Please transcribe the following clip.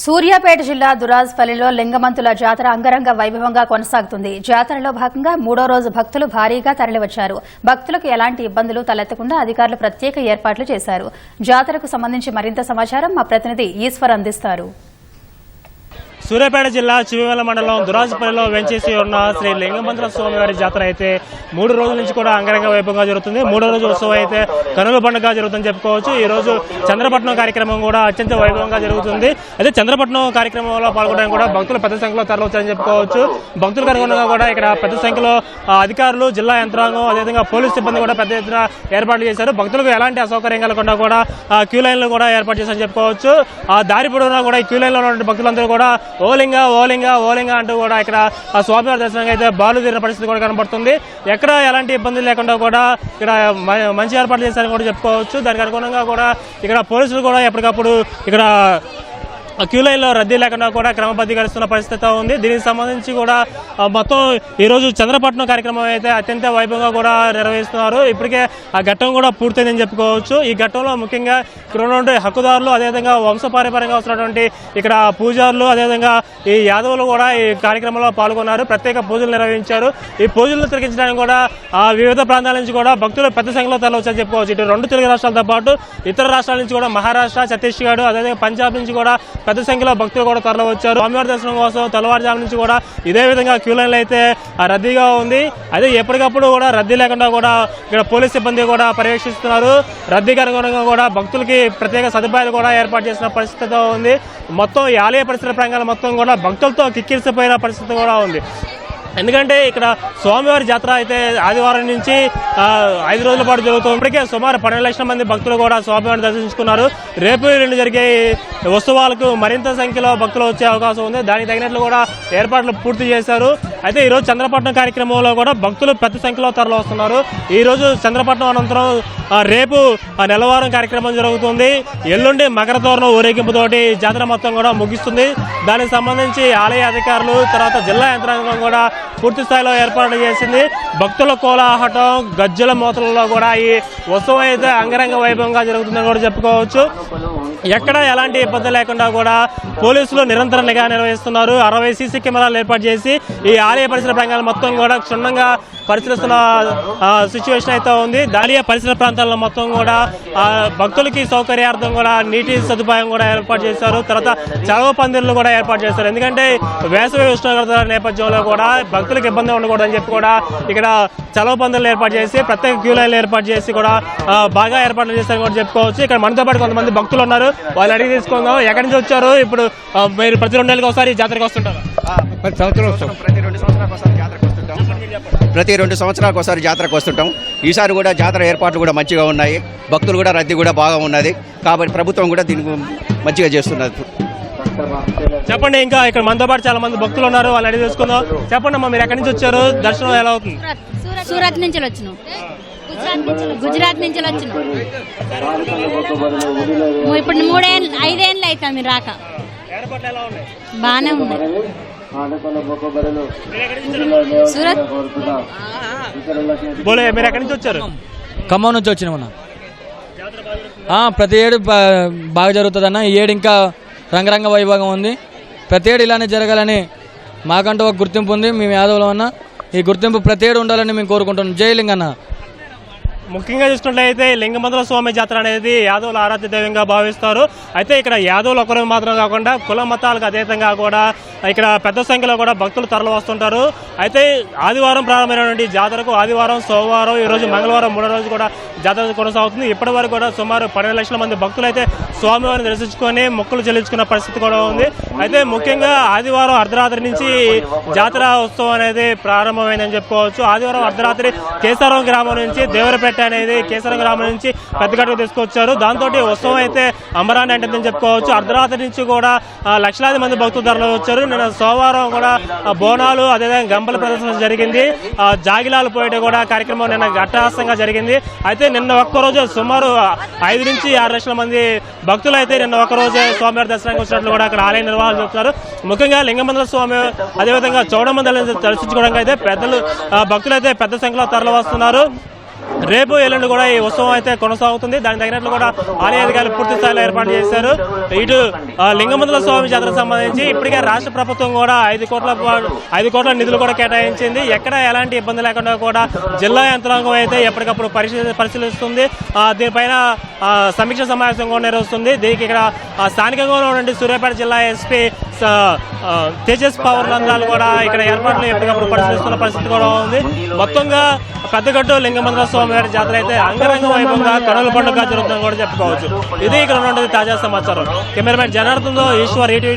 సూర్యాపేట జిల్లా దురాజ్పల్లిలో లింగమంతుల జాతర అంగరంగ వైభవంగా కొనసాగుతుంది. జాతరలో భాగంగా మూడో రోజు భక్తులు భారీగా తరలివచ్చారు. భక్తులకు ఎలాంటి ఇబ్బందులు తలెత్తకుండా అధికారులు ప్రత్యేక ఏర్పాట్లు చేశారు. జాతరకు సంబంధించి మరింత సమాచారం మా ప్రతినిధి ఈశ్వర్ అందిస్తారు. సూర్యాపేట జిల్లా చివివేల మండలం దురాజపల్లిలో వెంచేసి ఉన్న శ్రీ లింగమంత్ర స్వామివారి జాతర అయితే మూడు రోజుల నుంచి కూడా అంగరంగ వైభవంగా జరుగుతుంది. మూడో రోజు ఉత్సవం అయితే కనుల పండుగ జరుగుతుందని చెప్పుకోవచ్చు. ఈ రోజు చంద్రపట్నం కార్యక్రమం కూడా అత్యంత వైభవంగా జరుగుతుంది. అయితే చంద్రపట్నం కార్యక్రమంలో పాల్గొనడానికి కూడా భక్తులు పెద్ద సంఖ్యలో తరలివచ్చారని చెప్పుకోవచ్చు. భక్తులకు అనుగుణంగా కూడా ఇక్కడ పెద్ద సంఖ్యలో అధికారులు జిల్లా యంత్రాంగం అదేవిధంగా పోలీసు సిబ్బంది కూడా పెద్ద ఎత్తున ఏర్పాట్లు చేశారు. భక్తులకు ఎలాంటి అసౌకర్యం కలగకుండా కూడా క్యూ లైన్లు కూడా ఏర్పాటు చేశారని చెప్పుకోవచ్చు. ఆ దారి పొడవునా కూడా క్యూ లైన్లో ఉన్న భక్తులందరూ కూడా ఓలింగ ఓలింగ ఓలింగ అంటూ కూడా ఇక్కడ ఆ స్వామివారి దర్శనంగా అయితే బాలు తీరిన పరిస్థితి కూడా కనబడుతుంది. ఎక్కడ ఎలాంటి ఇబ్బందులు లేకుండా కూడా ఇక్కడ మంచి ఏర్పాట్లు చేశారని కూడా చెప్పుకోవచ్చు. దానికి అనుగుణంగా కూడా ఇక్కడ పోలీసులు కూడా ఎప్పటికప్పుడు ఇక్కడ క్యూ లైన్లో రద్దీ లేకుండా కూడా క్రమబద్ధీకరిస్తున్న పరిస్థితి ఉంది. దీనికి సంబంధించి కూడా మొత్తం ఈ రోజు చంద్రపట్నం కార్యక్రమం అయితే అత్యంత వైభవంగా కూడా నిర్వహిస్తున్నారు. ఇప్పటికే ఆ ఘట్టం కూడా పూర్తయిందని చెప్పుకోవచ్చు. ఈ ఘట్టంలో ముఖ్యంగా ఇక్కడ ఉన్నటువంటి హక్కుదారులు అదేవిధంగా వంశపారంపర్యంగా వస్తున్నటువంటి ఇక్కడ పూజారులు అదేవిధంగా ఈ యాదవులు కూడా ఈ కార్యక్రమంలో పాల్గొన్నారు. ప్రత్యేక పూజలు నిర్వహించారు. ఈ పూజలు తిరిగించడానికి కూడా ఆ వివిధ ప్రాంతాల నుంచి కూడా భక్తులు పెద్ద సంఖ్యలో తరలివచ్చని చెప్పుకోవచ్చు. ఇటు రెండు తెలుగు రాష్ట్రాలతో పాటు ఇతర రాష్ట్రాల నుంచి కూడా మహారాష్ట్ర ఛత్తీస్గఢ్ అదేవిధంగా పంజాబ్ నుంచి కూడా పెద్ద సంఖ్యలో భక్తులు కూడా తరలివచ్చారు స్వామివారి దర్శనం కోసం తెల్లవారుజాము నుంచి కూడా ఇదే విధంగా క్యూ లైన్లు అయితే ఆ, రద్దీగా ఉంది. అదే ఎప్పటికప్పుడు కూడా రద్దీ లేకుండా కూడా ఇక్కడ పోలీస్ సిబ్బంది కూడా పర్యవేక్షిస్తున్నారు. రద్దీకి అనుగుణంగా కూడా భక్తులకి ప్రత్యేక సదుపాయాలు కూడా ఏర్పాటు చేసిన పరిస్థితితో ఉంది. మొత్తం ఈ ఆలయ పరిసర ప్రాంగాలు మొత్తం కూడా భక్తులతో కిక్కిరిసిపోయిన పరిస్థితి కూడా ఉంది. ఎందుకంటే ఇక్కడ స్వామివారి జాతర అయితే ఆదివారం నుంచి ఐదు రోజుల పాటు జరుగుతుంది. ఇప్పటికే సుమారు పన్నెండు లక్షల మంది భక్తులు కూడా స్వామివారిని దర్శించుకున్నారు. రేపు రెండు జరిగే ఉత్సవాలకు మరింత సంఖ్యలో భక్తులు వచ్చే అవకాశం ఉంది. దానికి తగినట్లు కూడా ఏర్పాట్లు పూర్తి చేశారు. అయితే ఈ రోజు చంద్రపట్నం కార్యక్రమంలో కూడా భక్తులు పెద్ద సంఖ్యలో తరలి వస్తున్నారు. ఈ రోజు చంద్రపట్నం అనంతరం రేపు ఆ నెలవారం కార్యక్రమం జరుగుతుంది. ఎల్లుండి మకర తోరణం ఊరేగింపుతోటి జాతర మొత్తం కూడా ముగిస్తుంది. దానికి సంబంధించి ఆలయ అధికారులు తర్వాత జిల్లా యంత్రాంగం కూడా పూర్తి స్థాయిలో ఏర్పాటు చేసింది. భక్తుల కోలాహటం గజ్జల మూతలలో కూడా ఈ ఉత్సవం అయితే అంగరంగ వైభవంగా జరుగుతుందని కూడా చెప్పుకోవచ్చు. ఎక్కడ ఎలాంటి ఇబ్బంది లేకుండా కూడా పోలీసులు నిరంతర నిఘా నిర్వహిస్తున్నారు. అరవై సీసీ కెమెరాలు ఏర్పాటు చేసి ఈ దాలియా పరిసర ప్రాంతాలు మొత్తం కూడా క్షుణ్ణంగా పరిశీలిస్తున్న సిచ్యువేషన్ అయితే ఉంది. దాలియా పరిసర ప్రాంతాల్లో మొత్తం కూడా భక్తులకి సౌకర్యార్థం కూడా నీటి సదుపాయం కూడా ఏర్పాటు చేశారు. తర్వాత చలవ పందిర్లు కూడా ఏర్పాటు చేశారు. ఎందుకంటే వేసవి ఉష్ణోగ్రత నేపథ్యంలో కూడా భక్తులకు ఇబ్బంది ఉండకూడదని చెప్పి కూడా ఇక్కడ చలవ పందిర్లు ఏర్పాటు చేసి ప్రత్యేక క్యూ లైన్లు ఏర్పాటు చేసి కూడా బాగా ఏర్పాట్లు చేశారని కూడా చెప్పుకోవచ్చు. ఇక్కడ మనతో పాటు కొంతమంది భక్తులు ఉన్నారు. వాళ్ళు అడిగి తీసుకుందాం ఎక్కడి నుంచి వచ్చారు? ఇప్పుడు మీరు ప్రతి రెండు నెలలకు ఒకసారి జాతరకు వస్తుంటారు. ప్రతి సంవత్సరం వస్తాం. ప్రతి సంవత్సరాలకు ఒకసారి జాతరకు వస్తుంటాం ప్రతి రెండు సంవత్సరాలకు ఒకసారి జాతరకు వస్తుంటాం. ఈసారి కూడా జాతర ఏర్పాట్లు కూడా మంచిగా ఉన్నాయి. భక్తులు కూడా రద్దీ కూడా బాగా ఉన్నది. కాబట్టి ప్రభుత్వం కూడా దీనికి మంచిగా చేస్తున్నది. చెప్పండి ఇంకా ఇక్కడ మనతో పాటు చాలా మంది భక్తులు ఉన్నారు. వాళ్ళు అడిగి తెలుసుకుందాం. చెప్పండి అమ్మా మీరు ఎక్కడి నుంచి వచ్చారు? దర్శనం ఎలా అవుతుంది? సూరత్ నుంచి వచ్చినాం. గుజరాత్ నుంచి వచ్చినాం. ఇప్పుడు మూడేళ్ళు ఐదేళ్ళు అవుతాం మీరు రాక ఉన్నాయి? బాగానే ఉంది సూరత్ బోలే మీరు ఎక్కడి నుంచి వచ్చారు? ఖమ్మం నుంచి వచ్చినామన్న ఆ, ప్రతి ఏడు బాగా జరుగుతుందన్న. ఈ ఏడు ఇంకా రంగరంగ వైభవం ఉంది. ప్రతి ఏడు ఇలానే జరగాలని మాకంటూ ఒక గుర్తింపు ఉంది. మేము యాదవులం అన్న. ఈ గుర్తింపు ప్రతి ఏడు ఉండాలని మేము కోరుకుంటున్నాం. జై లింగన్న. ముఖ్యంగా చూసుకున్నట్లయితే లింగమంతుల స్వామి జాతర అనేది యాదవుల ఆరాధ్య దైవంగా భావిస్తారు. అయితే ఇక్కడ యాదవులు ఒకరు మాత్రం కాకుండా కుల మతాలకు అతీతంగా కూడా ఇక్కడ పెద్ద సంఖ్యలో కూడా భక్తులు తరలి వస్తుంటారు. అయితే ఆదివారం ప్రారంభమైనటువంటి జాతరకు ఆదివారం సోమవారం ఈ రోజు మంగళవారం మూడో రోజు కూడా జాతర కొనసాగుతుంది. ఇప్పటి వరకు కూడా సుమారు పన్నెండు లక్షల మంది భక్తులు అయితే స్వామివారిని దర్శించుకొని మొక్కులు చెల్లించుకున్న పరిస్థితి కూడా ఉంది. అయితే ముఖ్యంగా ఆదివారం అర్ధరాత్రి నుంచి జాతర ఉత్సవం అనేది ప్రారంభమైందని చెప్పుకోవచ్చు. ఆదివారం అర్ధరాత్రి కేసారం గ్రామం నుంచి దేవరపేట అనేది కేసారం గ్రామం నుంచి పెద్దగట్టుకు తీసుకొచ్చారు. దాంతో ఉత్సవం అయితే అంబరాన్ని అంటుందని చెప్పుకోవచ్చు. అర్ధరాత్రి నుంచి కూడా లక్షలాది మంది భక్తులు ధరలు వచ్చారు. నిన్న సోమవారం కూడా బోనాలు అదేవిధంగా గంపల ప్రదర్శన జరిగింది. జాగిలాలు పోయేట కూడా కార్యక్రమం నిన్న ఘట్టాస్తంగా జరిగింది. అయితే నిన్న ఒక్కరోజు సుమారు ఐదు నుంచి ఆరు లక్షల మంది భక్తులు అయితే నిన్న ఒక్కరోజే స్వామివారి దర్శనానికి వచ్చినట్లు కూడా అక్కడ ఆలయ నిర్వహణ చెప్తున్నారు. ముఖ్యంగా లింగమందల స్వామి అదేవిధంగా చౌడమందల దర్శించుకోవడానికి అయితే పెద్దలు భక్తులు అయితే పెద్ద సంఖ్యలో తరలి వస్తున్నారు రేపు ఎల్లుండి కూడా ఈ ఉత్సవం అయితే కొనసాగుతుంది. దానికి తగినట్లు కూడా ఆలయ అధికారులు పూర్తి స్థాయిలో ఏర్పాటు చేశారు. ఇటు లింగమందుల స్వామి జాతరకు సంబంధించి ఇప్పటికే రాష్ట్ర ప్రభుత్వం కూడా ఐదు కోట్ల ఐదు కోట్ల నిధులు కూడా కేటాయించింది. ఎక్కడ ఎలాంటి ఇబ్బంది లేకుండా కూడా జిల్లా యంత్రాంగం అయితే ఎప్పటికప్పుడు పరిశీలి పరిశీలిస్తుంది. దీనిపైన సమీక్ష సమావేశం కూడా నిర్వహిస్తుంది. దీనికి ఇక్కడ స్థానికంగా ఉన్నటువంటి సూర్యాపేట జిల్లా ఎస్పీ తేజస్ పవర్ రంగాలు కూడా ఇక్కడ ఏర్పాట్లు ఎప్పటికప్పుడు పరిశీలిస్తున్న పరిస్థితి కూడా ఉంది. మొత్తంగా పెద్దగట్టు లింగమందల స్వామి వారి జాతర అయితే అంగరంగ వైభవంగా కనుల పండుగ జరుగుతుందని కూడా చెప్పుకోవచ్చు. ఇది ఇక్కడ ఉన్నటువంటి తాజా సమాచారం. Cameraman జనార్దన్తో Eshwar ETV